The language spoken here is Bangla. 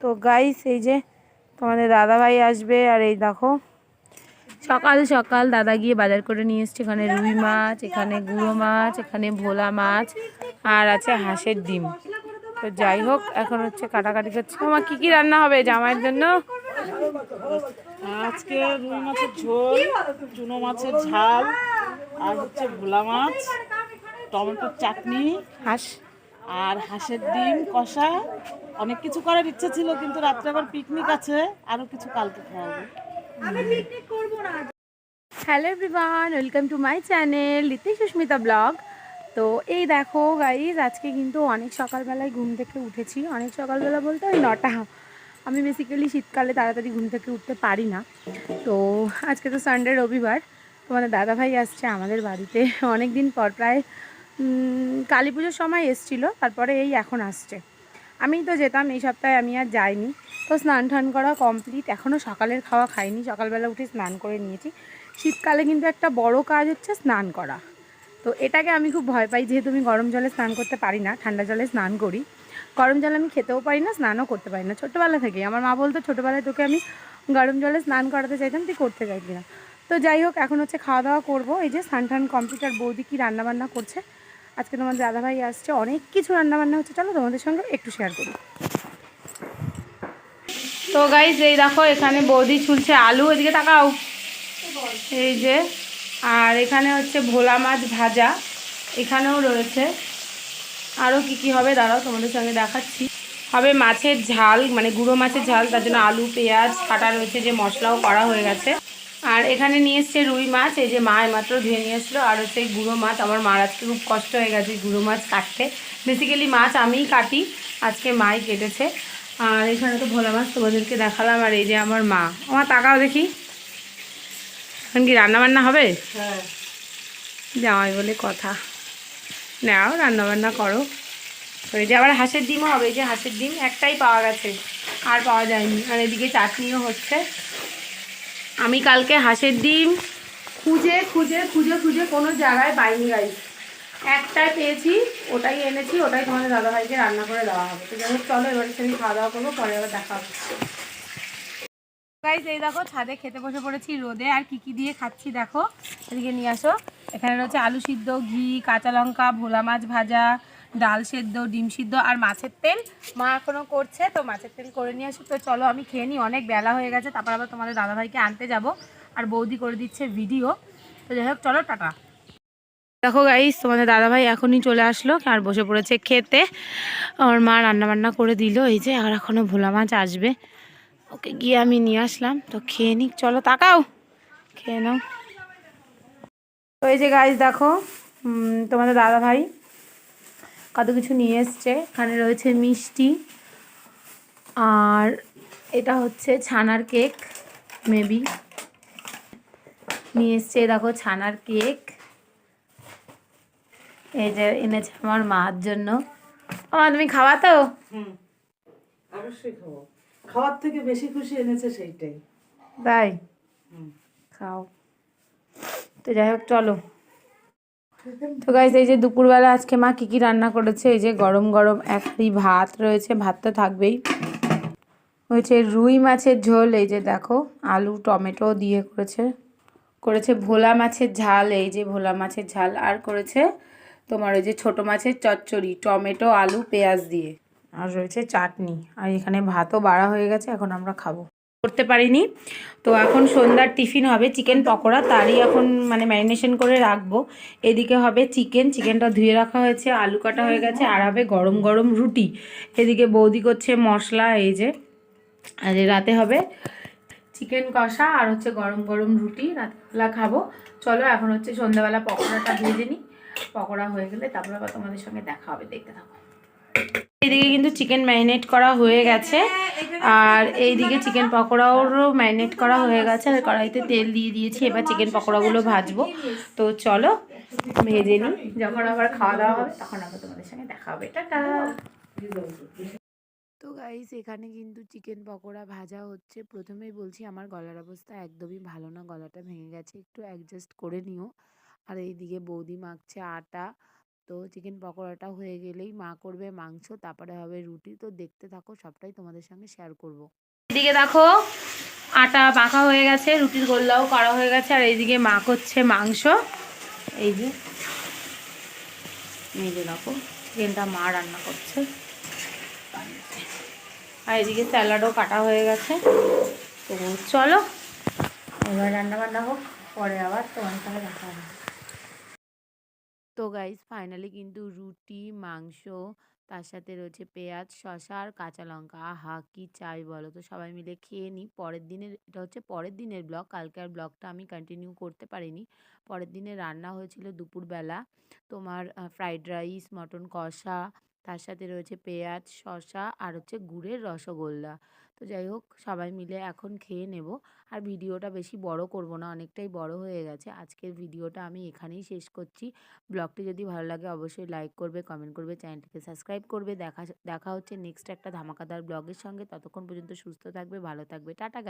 তো গাইস এই যে তোমাদের দাদা ভাই আসবে আর এই দেখো সকাল সকাল দাদা গিয়ে বাজার করে নিয়ে এসছে। এখানে রুই মাছ এখানে গুঁড়ো মাছ এখানে ভোলা মাছ আর আছে হাঁসের ডিম। তো যাই হোক এখন হচ্ছে কাটাকাটি করছে। আমার কি কি রান্না হবে জামাইয়ের জন্য? আজকে রুই মাছের ঝোল চুনো মাছের ঝাল আর হচ্ছে ভোলা মাছ টমেটোর চাটনি হাঁস। আর হাঁসের ডিম কষা অনেক কিছু করার ইচ্ছে ছিল কিন্তু রাত্রে আবার পিকনিক আছে আরও কিছু কালকে খাওয়াবো। Hello everyone welcome to my channel Riti Susmita vlog তো এই দেখো গাইজ আজকে কিন্তু অনেক সকালবেলায় ঘুম থেকে উঠেছি। অনেক সকালবেলা বলতে ওই নটা। আমি বেসিক্যালি শীতকালে তাড়াতাড়ি ঘুম থেকে উঠতে পারি না। তো আজকে তো সানডে রবিবার। তোমাদের দাদাভাই আসছে আমাদের বাড়িতে। অনেক দিন পর প্রায় কালী পুজোর সময় এসছিল তারপরে এই এখন আসছে। আমি তো যেতাম, এই সপ্তাহে আমি আর যাইনি। তো স্নান টান করা কমপ্লিট এখনও সকালের খাওয়া খাইনি। সকালবেলা উঠে স্নান করে নিয়েছি। শীতকালে কিন্তু একটা বড় কাজ হচ্ছে স্নান করা। তো এটাকে আমি খুব ভয় পাই, যেহেতু আমি গরম জলে স্নান করতে পারি না, ঠান্ডা জলে স্নান করি। গরম জলে আমি খেতেও পারি না, স্নানও করতে পারি না। ছোটোবেলা থেকেই। আমার মা বলতো, ছোটোবেলায় তোকে আমি গরম জলে স্নান করাতে চাইতাম, তুই করতে চাইবি না। তো যাই হোক, এখন হচ্ছে খাওয়া দাওয়া করব। এই যে স্নান টান কমপ্লিট আর বৌদি কী রান্নাবান্না করছে? আজকে তোমাদের দাদাভাই আসছে, অনেক কিছু রান্নাবান্না হচ্ছে। চলো তোমাদের সঙ্গে একটু শেয়ার করি। তো গাইজ এই দেখো, এখানে বৌদি ছুলছে আলু, এদিকে তাকাও। এই যে, আর এখানে হচ্ছে ভোলা মাছ ভাজা, এখানেও রয়েছে। আরও কি কি হবে দাঁড়াও, তোমাদের সঙ্গে দেখাচ্ছি। হবে মাছের ঝাল মানে গুঁড়ো মাছের ঝাল, তার জন্য আলু, পেঁয়াজ, কাটা রয়েছে, যে মশলাও করা হয়ে গেছে। আর এখানে নিয়ে এসছে রুই মাছ এই যে মা মাত্র ধুয়ে নিয়ে এসলো আর হচ্ছে গুঁড়ো মাছ আমার মার আজকে খুব কষ্ট হয়ে গেছে গুঁড়ো মাছ কাটতে। বেসিক্যালি মাছ আমিই কাটি আজকে মাই কেটেছে। আর এখানে তো ভোলা মাছ তোমাদেরকে দেখালাম আর এই যে আমার মা। আমার তাকাও দেখি। এখন কি রান্নাবান্না হবে? হ্যাঁ। জামাই বলে কথা। নাও রান্নাবান্না করো। এই যে আবার হাঁসের ডিমও হবে এই যে হাঁসের ডিম একটাই পাওয়া গেছে। আর পাওয়া যায়নি। আর এদিকে চাটনিও হচ্ছে। আমি কালকে হাঁসের ডিম খুঁজে খুঁজে খুঁজে খুঁজে কোনো জায়গায় পাইনি গাই একটাই পেয়েছি, ওটাই এনেছি, ওটাই তোমাদের দাদাভাইকে রান্না করে দেওয়া হবে। তো যাই হোক, চলো এবারে আমি খাওয়া দাওয়া করব, পরে আবার দেখা হবে। এই দেখো, ছাদে খেতে বসে পড়েছি, রোদে আর কি কি দিয়ে খাচ্ছি দেখো। এদিকে নিয়ে আসো। এখানে রয়েছে আলু সিদ্ধ, ঘি, কাঁচা লঙ্কা, ভোলা মাছ ভাজা ডাল সেদ্ধ, ডিম সিদ্ধ আর মাছের তেল। মা এখনও করছে, তো মাছের তেল করে নিয়ে আসো তো চলো, আমি খেয়ে নিই। অনেক বেলা হয়ে গেছে, তারপর আবার তোমাদের দাদাভাইকে আনতে যাব আর বৌদি করে দিচ্ছে ভিডিও তো যাই হোক, চলো, টাটা। দেখো গাইস তোমাদের দাদাভাই এখনই চলে আসলো আর বসে পড়েছে খেতে। আমার মা রান্না বান্না করে দিল, এই যে আর এখনও ভোলা মাছ আসবে। ওকে গিয়ে আমি নিয়ে আসলাম, তো খেয়ে নিক। চলো, তাকাও। খেয়ে নাও। তো এই যে গাইস দেখো তোমাদের দাদা ভাই কত কিছু নিয়ে এসছে। এখানে রয়েছে মিষ্টি। আর এটা হচ্ছে ছানার কেক মেবি নিয়ে এসছে দেখো ছানার কেক। এই যে এনেছে আমার মার জন্য। আমার তুমি খাওয়া তো? অবশ্যই খাব। খাওয়ার থেকে বেশি খুশি এনেছে সেইটাই। তাই? খাও। তো যাই হোক চলো। তো গাইজ এই যে দুপুরবেলা আজকে মা কী কী রান্না করেছে? এই যে গরম গরম এক ভাত রয়েছে, ভাত তো থাকবেই। হয়েছে রুই মাছের ঝোল, এই যে দেখো, আলু, টমেটো দিয়ে করেছে। করেছে ভোলা মাছের ঝাল, এই যে ভোলা মাছের ঝাল। আর করেছে তোমার ওই যে ছোটো মাছের চচ্চড়ি, টমেটো, আলু, পেঁয়াজ দিয়ে। আর রয়েছে চাটনি। আর এখানে ভাতও বাড়া হয়ে গেছে, এখন আমরা খাব। করতে পারিনি। তো এখন সন্ধ্যার টিফিন হবে চিকেন পকোড়া, তারই এখন মানে ম্যারিনেশন করে রাখব। এদিকে হবে চিকেন, চিকেনটা ধুয়ে রাখা হয়েছে, আলু কাটা হয়ে গেছে, আর হবে গরম গরম রুটি। এদিকে বৌদি করছে মশলা, এই যে, আর রাতে হবে চিকেন কষা, আর হচ্ছে গরম গরম রুটি রাতেবেলা খাব। চলো, এখন হচ্ছে সন্ধ্যাবেলা পকোড়াটা ভেজে নিই। পকোড়া হয়ে গেলে তারপর আবার তোমাদের সঙ্গে দেখা হবে, দেখতে থাকো। এদিকে কিন্তু চিকেন ম্যারিনেট করা হয়ে গেছে। আর এইদিকে চিকেন পকোড়াওরও ম্যারিনেট করা হয়ে গেছে আর কড়াইতে তেল দিয়ে দিয়েছি এবার চিকেন পকোড়াগুলো ভাজবো। তো চলো ভেজে নিই। যখন আবার খাওয়া দাওয়া হবে তখন আবার তোমাদের সঙ্গে দেখা হবে। টাটা! তো গাইস এখানে কিন্তু চিকেন পকোড়া ভাজা হচ্ছে। প্রথমেই বলছি আমার গলার অবস্থা একদমই ভালো না গলাটা ভেঙে গেছে। একটু অ্যাডজাস্ট করে নিও। আর এইদিকে বৌদি মাখছে আটা। তো চিকেন পকোড়াটা হয়ে গেলেই মা করবে মাংস, তারপরে হবে রুটি। তো দেখতে থাকো, সবটাই তোমাদের সঙ্গে শেয়ার করব। এদিকে দেখো, আটা মাখা হয়ে গেছে, রুটির গোল্লাও করা হয়ে গেছে, আর এইদিকে মা করছে মাংস। এই যে এই যে দেখো চিকেনটা মা রান্না করছে। আর এদিকে স্যালাডও কাটা হয়ে গেছে। তো চলো, এবার রান্না বান্না হোক, পরে আবার তোমার সঙ্গে দেখা হবে। তো গাইজ ফাইনালি কিন্তু রুটি, মাংস, তার সাথে রয়েছে পেঁয়াজ শশা আর কাঁচা লঙ্কা। আহা, কি চাই বলো তো? সবাই মিলে খেয়ে নিই পরের দিনের, এটা হচ্ছে পরের দিনের ব্লগ কালকে আর ব্লগটা আমি কন্টিনিউ করতে পারিনি। পরের দিনে রান্না হয়েছিল দুপুরবেলা। তোমার ফ্রাইড রাইস মটন কষা তার সাথে রয়েছে পেঁয়াজ, শসা আর হচ্ছে গুড়ের রসগোল্লা। তো যাই হোক, সবাই মিলে এখন খেয়ে নেব। আর ভিডিওটা বেশি বড় করব না, অনেকটাই বড় হয়ে গেছে। আজকের ভিডিওটা আমি এখানেই শেষ করছি। ব্লগটি যদি ভালো লাগে, অবশ্যই লাইক করবে, কমেন্ট করবে, চ্যানেলটিকে সাবস্ক্রাইব করবে। দেখা দেখা হচ্ছে নেক্সট একটা ধামাকাদার ব্লগের সঙ্গে। ততক্ষণ পর্যন্ত সুস্থ থাকবে, ভালো থাকবে। টাটা গাই